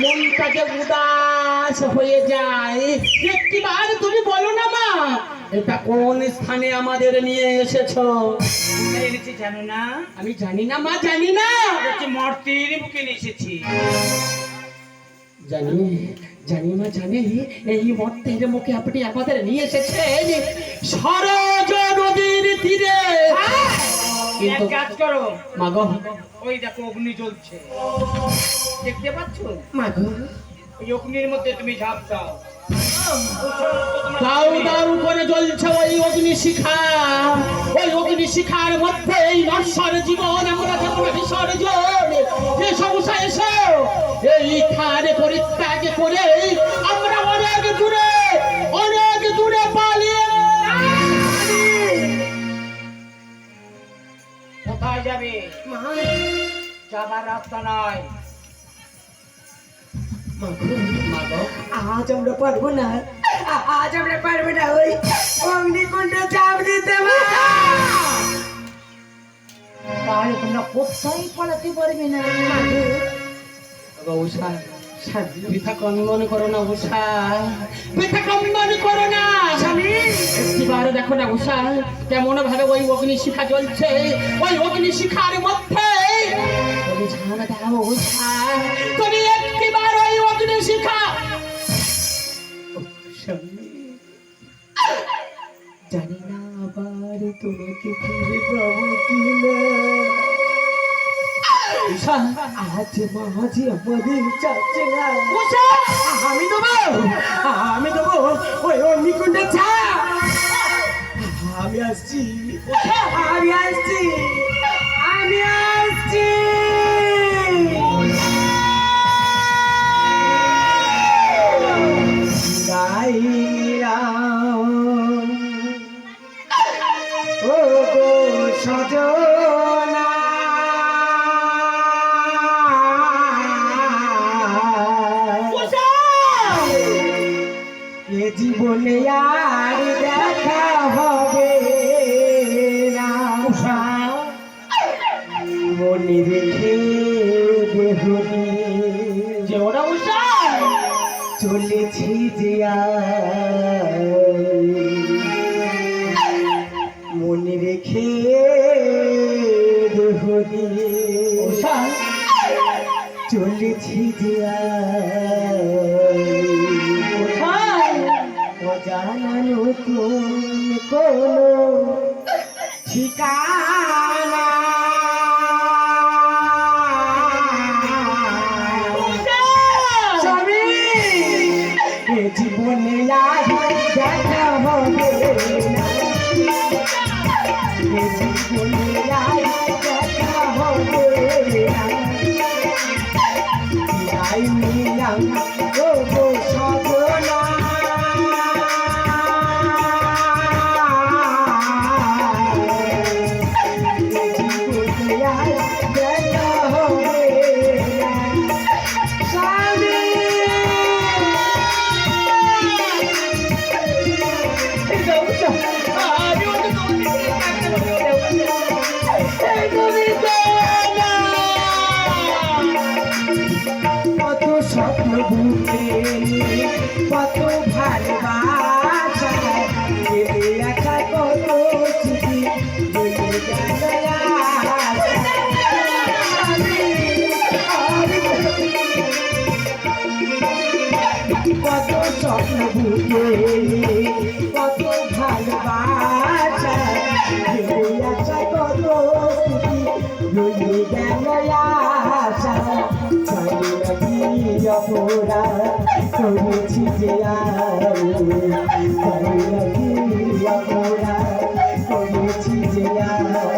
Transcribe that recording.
মনটাকে উদাস হয়ে যায়। একটিবার তুমি বলো না মা, এটা কোন স্থানে আমাদের নিয়ে জানো না আমি জানি না মা, জানি না। মর্তির বুকে এসেছি জানি জানি মা, জানি। এই মর্তের মুখে আপনি আমাদের নিয়ে এসেছেন। সরজ নদীর তীরে। এক কিন্তু কাজ করো। মাগো। ওই দেখো অগ্নি জ্বলছে। দেখতে পাচ্ছ? মাগো। ওই অগ্নির মধ্যে তুমি ঝাঁপ দাও। দাউ দাউ করে জ্বলছে ওই অগ্নি শিখা। ওই অগ্নি শিখার মধ্যে এই নশ্বর জীবন আমরা যখন বিসর্জন যে সমস্যা এসো এই খানে পরিত্যাগ করে আমরা যাবে যাবার রাস্তা নয় আজ আমরা পারব না। আজ আমরা পারব না ওই অগ্নিকুণ্ড চাপ দিতে। তাহলে তোমরা কোথায় পালাতে পারবে না বাবা উষা কন্দন করো না করো না দেখো না উষা কেমন ভাবে ওই অগ্নি শিখা জ্বলছে ওই অগ্নি শিখার মধ্যে তুমি ওই জানি না আবার তোমাকে ফিরে পাবো আজ মাঝে আমাদের চাচ্ছে না আমি দেবো আমি দেবো ওই অগ্নিকুণ্ডে চা আমি আসছি আমি আসছি আমি আসছি ও গো সজনা জীবনে আর দেখা হবে মনে রেখে চলেছি যে। মনে রেখে দেহনি চলেছি যে নতুন কোনো ঠিকানা জীবনে আর বুকে কত ভালোবাসা। ভেবে কত স্মৃতি ভুলে গেল কত স্বপ্ন বুকে অপরাধ করেছি যে আমি জানি না অপরাধ করেছি যে আমি